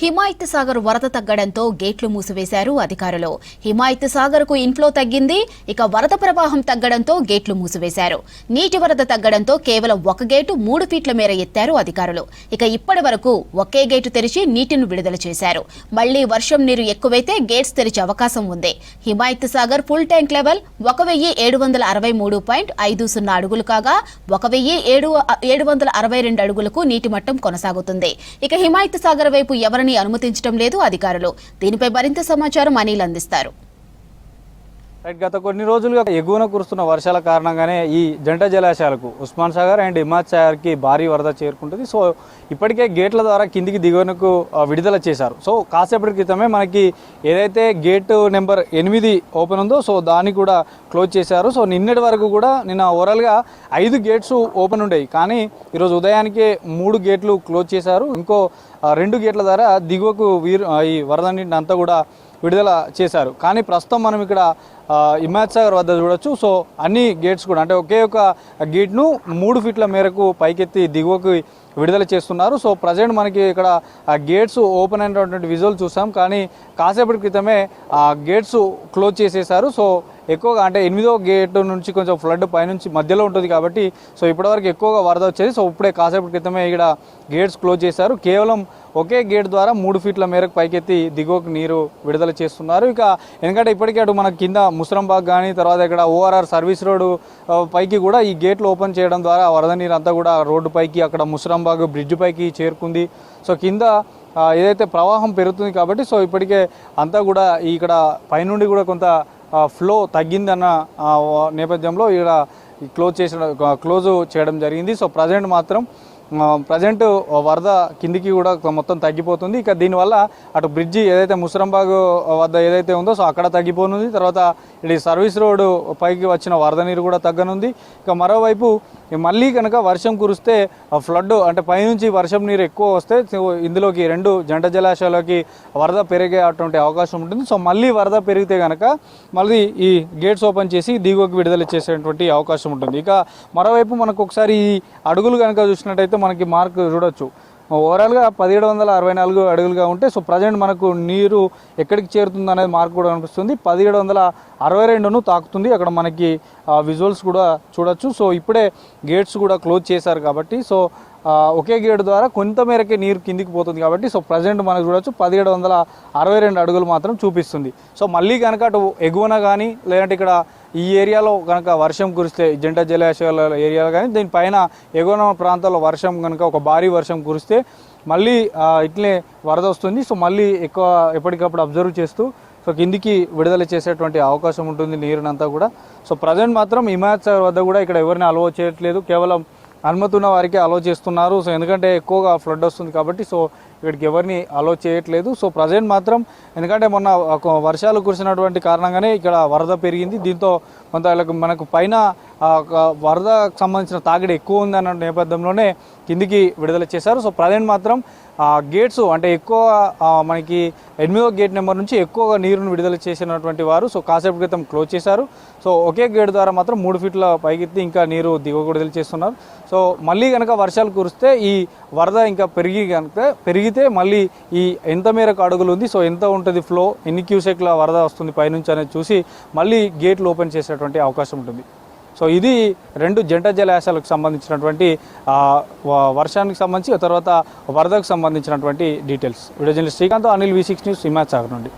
హిమాయత్ సాగర్ వరద తగ్గడంతో గేట్లు మూసివేశారు అధికారులు. హిమాయత్ సాగర్కు ఇన్ఫ్లో తగ్గింది ఇక వరద ప్రవాహం తగ్గడంతో గేట్లు మూసివేశారు. నీటి వరద తగ్గడంతో కేవలం ఒక గేటు మూడు ఫీట్ల మేర ఎత్తారు అధికారులు. ఇక ఇప్పటి వరకు ఒకే గేటు తెరిచి నీటిని విడుదల చేశారు. మళ్ళీ వర్షం నీరు ఎక్కువైతే గేట్స్ తెరిచే అవకాశం ఉంది. Himayat Sagar full tank level ఒక వెయ్యి ఏడు వందల అరవై మూడు పాయింట్ ఐదు సున్నా అడుగులు కాగా ఒక వెయ్యి ఏడు ఏడు వందల అరవై రెండు అడుగులకు నీటి మట్టం కొనసాగుతుంది. ఇక హిమాయత్ సాగర్ వైపు ఎవరిని అనుమతించడం లేదు అధికారులు. దీనిపై మరింత సమాచారం అనిల్ అందిస్తారు. రైట్ గత కొన్ని రోజులుగా ఎగువన కురుస్తున్న వర్షాల కారణంగానే ఈ జంట జలాశయాలకు ఉస్మాన్ సాగర్ అండ్ హిమాయత్ సాగర్కి భారీ వరద చేరుకుంటుంది. సో ఇప్పటికే గేట్ల ద్వారా కిందికి దిగువనకు విడుదల చేశారు. సో కాసేపటి క్రితమే మనకి ఏదైతే గేట్ నెంబర్ ఎనిమిది ఓపెన్ ఉందో సో దాన్ని కూడా క్లోజ్ చేశారు. సో నిన్నటి వరకు కూడా నిన్న ఓవరాల్గా ఐదు గేట్స్ ఓపెన్ ఉండేవి. కానీ ఈరోజు ఉదయానికే మూడు గేట్లు క్లోజ్ చేశారు. ఇంకో రెండు గేట్ల ద్వారా దిగువకు వీరు ఈ వరద నీటిని అంతా కూడా విడుదల చేశారు. కానీ ప్రస్తుతం మనం ఇక్కడ ఆ, హిమాయత్ సాగర్ వద్ద చూడొచ్చు. సో అన్ని గేట్స్ కూడా అంటే ఒకే ఒక గేట్ను మూడు ఫీట్ల మేరకు పైకెత్తి దిగువకు విడుదల చేస్తున్నారు. సో ప్రజెంట్ మనకి ఇక్కడ ఆ గేట్స్ ఓపెన్ అయినటువంటి విజువల్ చూసాం. కానీ కాసేపటి క్రితమే ఆ గేట్స్ క్లోజ్ చేసేసారు. సో ఎక్కువగా అంటే ఎనిమిదో గేట్ నుంచి కొంచెం ఫ్లడ్ పైనుంచి మధ్యలో ఉంటుంది కాబట్టి సో ఇప్పటివరకు ఎక్కువగా వరద వచ్చేది. సో ఇప్పుడే కాసేపటి క్రితమే ఇక్కడ గేట్స్ క్లోజ్ చేశారు. కేవలం ఒకే గేట్ ద్వారా మూడు ఫీట్ల మేరకు పైకెత్తి దిగువకు నీరు విడుదల చేస్తున్నారు. ఇక ఎందుకంటే ఇప్పటికే అటు మనకి కింద ముసరంబాగ్ కానీ తర్వాత ఇక్కడ ఓఆర్ఆర్ సర్వీస్ రోడ్డు పైకి కూడా ఈ గేట్లు ఓపెన్ చేయడం ద్వారా వరద నీరు అంతా కూడా రోడ్డు పైకి అక్కడ ముసరంబాగ్ బ్రిడ్జ్ పైకి చేరుకుంది. సో కింద ఏదైతే ప్రవాహం పెరుగుతుంది కాబట్టి సో ఇప్పటికే అంతా కూడా ఇక్కడ పైనుండి కూడా కొంత ఫ్లో తగ్గిందన్న నేపథ్యంలో ఇక్కడ క్లోజ్ చేసిన క్లోజ్ చేయడం జరిగింది. సో ప్రజెంట్ మాత్రం ప్రజెంట్ వరద కిందికి కూడా మొత్తం తగ్గిపోతుంది. ఇక దీనివల్ల అటు బ్రిడ్జి ఏదైతే ముసరంబాగ్ వద్ద ఏదైతే ఉందో సో అక్కడ తగ్గిపోనుంది. తర్వాత ఇది సర్వీస్ రోడ్డు పైకి వచ్చిన వరద నీరు కూడా తగ్గనుంది. ఇక మరోవైపు మళ్ళీ కనుక వర్షం కురిస్తే ఫ్లడ్ అంటే పైనుంచి వర్షం నీరు ఎక్కువ వస్తే ఇందులోకి రెండు జంట జలాశయాలకి వరద పెరిగే అటువంటి అవకాశం ఉంటుంది. సో మళ్ళీ వరద పెరిగితే కనుక మళ్ళీ ఈ గేట్స్ ఓపెన్ చేసి దిగువకి విడుదల చేసేటువంటి అవకాశం ఉంటుంది. ఇక మరోవైపు మనకు ఒకసారి ఈ అడుగులు కనుక చూసినట్టయితే మనకి మార్క్ చూడొచ్చు. ఓవరాల్గా పదిహేడు వందల అరవై నాలుగు అడుగులుగా ఉంటే సో ప్రజెంట్ మనకు నీరు ఎక్కడికి చేరుతుంది అనేది మార్క్ కూడా కనిపిస్తుంది పదిహేడు వందల అరవై రెండును తాకుతుంది. అక్కడ మనకి విజువల్స్ కూడా చూడొచ్చు. సో ఇప్పుడే గేట్స్ కూడా క్లోజ్ చేశారు కాబట్టి సో ఒకే గేటు ద్వారా కొంతమేరకే నీరు కిందికి పోతుంది కాబట్టి సో ప్రజెంట్ మనకు చూడొచ్చు పదిహేడు వందల అరవై రెండు అడుగులు మాత్రం చూపిస్తుంది. సో మళ్ళీ కనుక అటు ఎగువన కానీ లేదంటే ఇక్కడ ఈ ఏరియాలో కనుక వర్షం కురిస్తే జంట జలాశయాల ఏరియాలో కానీ దీనిపైన ఎగువన ప్రాంతాల్లో వర్షం కనుక ఒక భారీ వర్షం కురిస్తే మళ్ళీ ఇట్లే వరద వస్తుంది. సో మళ్ళీ ఎక్కువ ఎప్పటికప్పుడు అబ్జర్వ్ చేస్తూ సో కిందికి విడుదల చేసేటువంటి అవకాశం ఉంటుంది నీరునంతా కూడా. సో ప్రజెంట్ మాత్రం హిమాయత్ సాగర్ వద్ద కూడా ఇక్కడ ఎవరిని అలవ చేయట్లేదు కేవలం అనుమతి ఉన్న వారికి అలో చేస్తున్నారు. సో ఎందుకంటే ఎక్కువగా ఫ్లడ్ వస్తుంది కాబట్టి సో ఇక్కడికి ఎవరిని అలో చేయట్లేదు. సో ప్రజెంట్ మాత్రం ఎందుకంటే మొన్న ఒక వర్షాలు కురిసినటువంటి కారణంగానే ఇక్కడ వరద పెరిగింది. దీంతో కొంత మనకు పైన ఒక వరదకు సంబంధించిన తాగిడి ఎక్కువ ఉంది అన్న నేపథ్యంలోనే కిందికి విడుదల చేశారు. సో ప్రజెంట్ మాత్రం ఆ గేట్స్ అంటే ఎక్కువ మనకి ఎనిమిదో గేట్ నెంబర్ నుంచి ఎక్కువగా నీరును విడుదల చేసినటువంటి వారు. సో కాసేపు క్రితం క్లోజ్ చేశారు. సో ఒకే గేట్ ద్వారా మాత్రం మూడు ఫీట్ల పైకెత్తి ఇంకా నీరు దిగువ విడుదల చేస్తున్నారు. సో మళ్ళీ కనుక వర్షాలు కురిస్తే ఈ వరద ఇంకా పెరిగి కనుక పెరిగి పెరిగితే మళ్ళీ ఈ ఎంత మేరకు అడుగులు ఉంది సో ఎంత ఉంటుంది ఫ్లో ఎన్ని క్యూసెక్ల వరద వస్తుంది పైనుంచి అనేది చూసి మళ్ళీ గేట్లు ఓపెన్ చేసేటువంటి అవకాశం ఉంటుంది. సో ఇది రెండు జంట జలాశయాలకు సంబంధించినటువంటి వర్షానికి సంబంధించి తర్వాత వరదకు సంబంధించినటువంటి details video journalist Srikanth Anil V six news Himayat Sagar నుండి.